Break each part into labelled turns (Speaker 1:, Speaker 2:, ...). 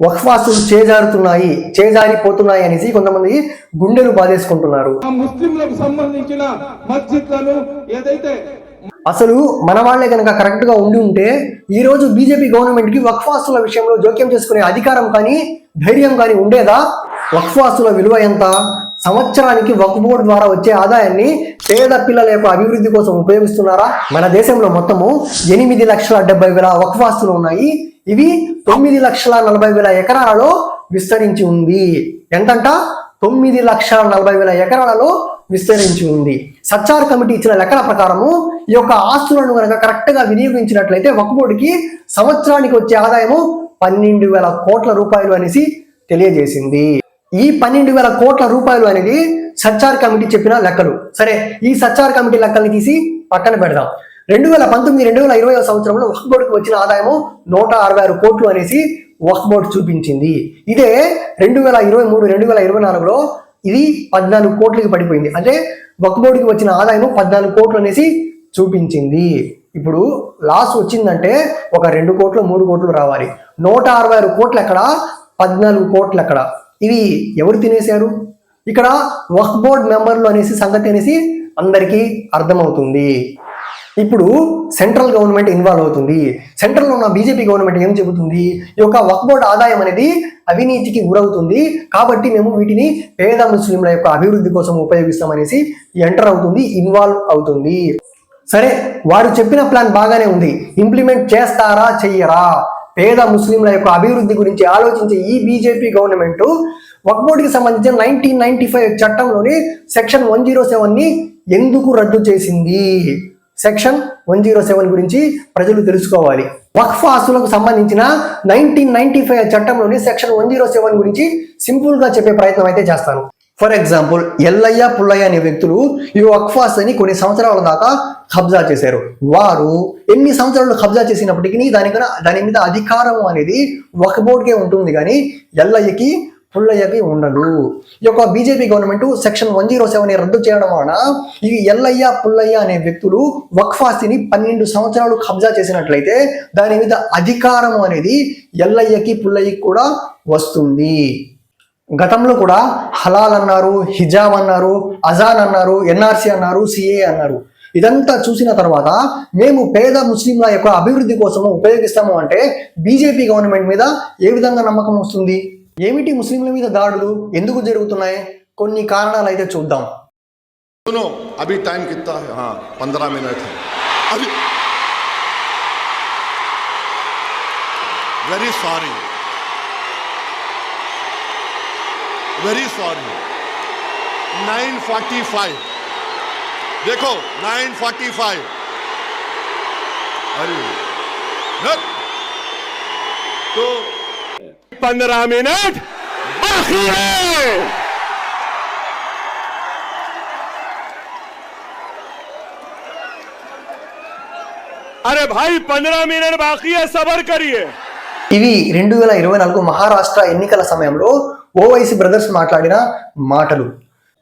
Speaker 1: వక్ఫాస్తులు చేజారుతున్నాయి చేజారిపోతున్నాయి అనేసి కొంతమంది గుండెలు బాధేసుకుంటున్నారు.
Speaker 2: ముస్లింలకు సంబంధించిన మస్జిద్లను ఏదైతే
Speaker 1: అసలు మన వాళ్ళే కనుక కరెక్ట్గా ఉండి ఉంటే ఈ రోజు బీజేపీ గవర్నమెంట్కి వక్ఫాస్తుల విషయంలో జోక్యం చేసుకునే అధికారం కానీ ధైర్యం కానీ ఉండేదా? వక్ఫాస్తుల విలువ ఎంత? సంవత్సరానికి వక్ఫ్ బోర్డు ద్వారా వచ్చే ఆదాయాన్ని పేద పిల్లల యొక్క అభివృద్ధి కోసం ఉపయోగిస్తున్నారా? మన దేశంలో మొత్తము ఎనిమిది లక్షల డెబ్బై వేల వక్ఫాస్తులు ఉన్నాయి. ఇవి తొమ్మిది లక్షల నలభై వేల ఎకరాలలో విస్తరించి ఉంది. ఎంతంట? తొమ్మిది లక్షల నలభై వేల ఎకరాలలో విస్తరించి ఉంది. సచ్చార్ కమిటీ ఇచ్చిన లెక్కల ప్రకారము ఈ యొక్క ఆస్తులను కనుక కరెక్ట్గా వినియోగించినట్లయితే వక్ఫ్ సంవత్సరానికి వచ్చే ఆదాయము పన్నెండు వేల కోట్ల రూపాయలు అనేసి తెలియజేసింది. ఈ పన్నెండు వేల కోట్ల రూపాయలు అనేది సచ్చార్ కమిటీ చెప్పిన లెక్కలు. సరే ఈ సచ్చార్ కమిటీ లెక్కల్ని తీసి పక్కన పెడదాం. రెండు వేల పంతొమ్మిది రెండు వేల ఇరవై సంవత్సరంలో వక్ఫ్ బోర్డుకి వచ్చిన ఆదాయము నూట అరవై ఆరు కోట్లు అనేసి వక్ఫ్ బోర్డు చూపించింది. ఇదే రెండు వేల ఇరవై మూడు రెండు వేల ఇరవై నాలుగులో ఇది పద్నాలుగు కోట్లకి పడిపోయింది. అంటే వక్ఫ్ బోర్డుకి వచ్చిన ఆదాయం పద్నాలుగు కోట్లు అనేసి చూపించింది. ఇప్పుడు లాస్ వచ్చిందంటే ఒక రెండు కోట్లు మూడు కోట్లు రావాలి. నూట అరవై ఆరు కోట్లు ఎక్కడ? పద్నాలుగు కోట్లు ఎక్కడ? ఇవి ఎవరు తినేశారు? ఇక్కడ వక్ఫ్ బోర్డ్ మెంబర్లు అనేసి సంగతి అనేసి అందరికీ అర్థమవుతుంది. ఇప్పుడు సెంట్రల్ గవర్నమెంట్ ఇన్వాల్వ్ అవుతుంది. సెంట్రల్లో ఉన్న బీజేపీ గవర్నమెంట్ ఏం చెబుతుంది? ఈ యొక్క వక్బోర్డ్ ఆదాయం అనేది అవినీతికి గురవుతుంది. కాబట్టి మేము వీటిని పేద ముస్లింల యొక్క అభివృద్ధి కోసం ఉపయోగిస్తామనేసి ఎంటర్ అవుతుంది ఇన్వాల్వ్ అవుతుంది. సరే వారు చెప్పిన ప్లాన్ బాగానే ఉంది. ఇంప్లిమెంట్ చేస్తారా చెయ్యరా? పేద ముస్లింల యొక్క అభివృద్ధి గురించి ఆలోచించే ఈ బీజేపీ గవర్నమెంట్ వక్బోర్డ్కి సంబంధించిన నైన్టీన్ నైన్టీ ఫైవ్ చట్టంలోని సెక్షన్ వన్ జీరో ని ఎందుకు రద్దు చేసింది? సెక్షన్ వన్ జీరో సెవెన్ గురించి ప్రజలు తెలుసుకోవాలి. వక్ఫ్ ఆస్తులకు సంబంధించిన నైన్టీన్ నైన్టీ ఫైవ్ చట్టంలోని సెక్షన్ వన్ జీరో సెవెన్ గురించి సింపుల్గా చెప్పే ప్రయత్నం అయితే చేస్తాను. ఫర్ ఎగ్జాంపుల్ ఎల్లయ్య పుల్లయ్య అనే వ్యక్తులు ఈ వక్ఫాస్ అని కొన్ని సంవత్సరాల దాకా కబ్జా చేశారు. వారు ఎన్ని సంవత్సరాలు కబ్జా చేసినప్పటికీ దానికన్నా దాని మీద అధికారం అనేది వక్ఫ్ బోర్డుకే ఉంటుంది. కానీ ఎల్లయ్యకి పుల్లయ్యకి ఉండదు. ఈ యొక్క BJP government section one zero seven రద్దు చేయడం వలన ఈ ఎల్లయ్య పుల్లయ్య అనే వ్యక్తులు వక్ఫాస్తిని పన్నెండు సంవత్సరాలు కబ్జా చేసినట్లయితే దాని మీద అధికారం అనేది ఎల్లయ్యకి పుల్లయ్యకి కూడా వస్తుంది. గతంలో కూడా హలాల్ అన్నారు హిజాబ్ అన్నారు అజాన్ అన్నారు ఎన్ఆర్సీ అన్నారు సిఏ అన్నారు. ఇదంతా చూసిన తర్వాత మేము పేద ముస్లింల యొక్క అభివృద్ధి కోసము ఉపయోగిస్తాము అంటే బీజేపీ గవర్నమెంట్ మీద ఏ విధంగా నమ్మకం వస్తుంది? ఏమిటి ముస్లింల మీద దాడులు ఎందుకు జరుగుతున్నాయి కొన్ని కారణాలు అయితే చూద్దాం
Speaker 3: सुनो अभी टाइम कितना है हाँ पंद्रह मिनट है अभी very sorry very sorry nine forty five देखो नाइन फोर्टी फाइव अरे नट। तो
Speaker 4: 15 minut అరే భాయ్ పంద్రా మీనట్ బాకీ సబర్
Speaker 1: ఇవి రెండు వేల ఇరవై నాలుగు మహారాష్ట్ర ఎన్నికల సమయంలో ఓవైసీ బ్రదర్స్ మాట్లాడిన మాటలు.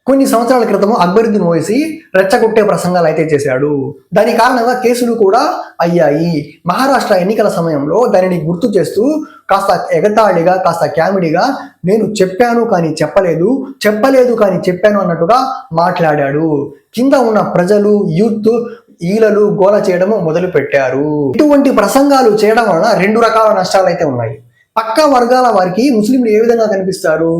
Speaker 1: కొన్ని సంవత్సరాల క్రితం అక్బరుద్దీన్ ఓవైసీ రెచ్చగొట్టే ప్రసంగాలు అయితే చేశాడు. దాని కారణంగా కేసులు కూడా అయ్యాయి. మహారాష్ట్ర ఎన్నికల సమయంలో దానిని గుర్తు చేస్తూ కాస్త ఎగతాళిగా కాస్త క్యామిడిగా నేను చెప్పాను కానీ చెప్పలేదు చెప్పలేదు కానీ చెప్పాను అన్నట్టుగా మాట్లాడాడు. కింద ఉన్న ప్రజలు యూత్ ఈలలు గోల చేయడము మొదలు పెట్టారు ఇటువంటి ప్రసంగాలు చేయడం వలన రెండు రకాల నష్టాలు అయితే ఉన్నాయి. పక్క వర్గాల వారికి ముస్లింలు ఏ విధంగా కనిపిస్తారు?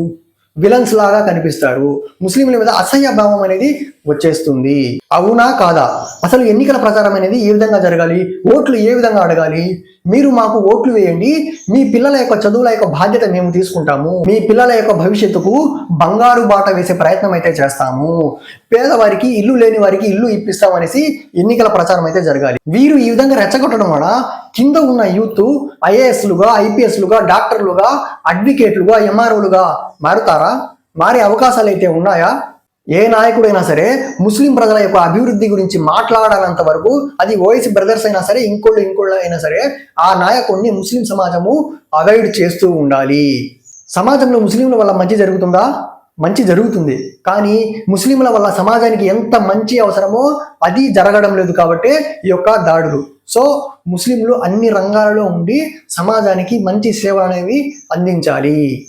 Speaker 1: విలన్స్ లాగా కనిపిస్తారు ముస్లింల మీద అసహ్య భావం అనేది వచ్చేస్తుంది. అవునా కాదా? అసలు ఎన్నికల ప్రచారం అనేది ఏ విధంగా జరగాలి? ఓట్లు ఏ విధంగా అడగాలి? మీరు మాకు ఓట్లు వేయండి. మీ పిల్లల యొక్క చదువుల యొక్క బాధ్యత మేము తీసుకుంటాము. మీ పిల్లల యొక్క భవిష్యత్తుకు బంగారు బాట వేసే ప్రయత్నం అయితే చేస్తాము. పేదవారికి ఇల్లు లేని వారికి ఇల్లు ఇప్పిస్తామనేసి ఎన్నికల ప్రచారం అయితే జరగాలి. వీరు ఈ విధంగా రెచ్చగొట్టడం వల్ల కింద ఉన్న యూత్ ఐఏఎస్లుగా ఐపీఎస్లుగా డాక్టర్లుగా అడ్వకేట్లుగా ఎంఆర్ఓలుగా మారుతారా? మారే అవకాశాలు అయితే ఉన్నాయా? ఏ నాయకుడైనా సరే ముస్లిం ప్రజల యొక్క అభివృద్ధి గురించి మాట్లాడాలంత వరకు అది ఓఎస్ బ్రదర్స్ అయినా సరే ఇంకోళ్ళు ఇంకోళ్ళు అయినా సరే ఆ నాయకుడిని ముస్లిం సమాజము అవాయిడ్ చేస్తూ ఉండాలి. సమాజంలో ముస్లింల వల్ల మంచి జరుగుతుందా? మంచి జరుగుతుంది. కానీ ముస్లింల వల్ల సమాజానికి ఎంత మంచి అవసరమో అది జరగడం లేదు కాబట్టి ఈ యొక్క దాడులు. సో ముస్లింలు అన్ని రంగాలలో ఉండి సమాజానికి మంచి సేవలు అనేవి అందించాలి.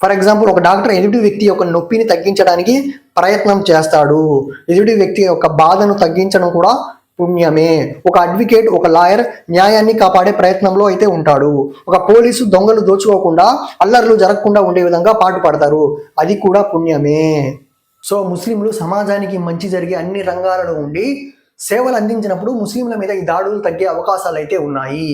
Speaker 1: ఫర్ ఎగ్జాంపుల్ ఒక డాక్టర్ ఎదుటి వ్యక్తి యొక్క నొప్పిని తగ్గించడానికి ప్రయత్నం చేస్తాడు. ఎదుటి వ్యక్తి యొక్క బాధను తగ్గించడం కూడా పుణ్యమే. ఒక అడ్వకేట్ ఒక లాయర్ న్యాయాన్ని కాపాడే ప్రయత్నంలో అయితే ఉంటాడు. ఒక పోలీసు దొంగలు దోచుకోకుండా అల్లర్లు జరగకుండా ఉండే విధంగా పాటుపడతారు. అది కూడా పుణ్యమే. సో ముస్లింలు సమాజానికి మంచి జరిగే అన్ని రంగాలలో ఉండి సేవలు అందించినప్పుడు ముస్లింల మీద ఈ దాడులు తగ్గే అవకాశాలు అయితే ఉన్నాయి.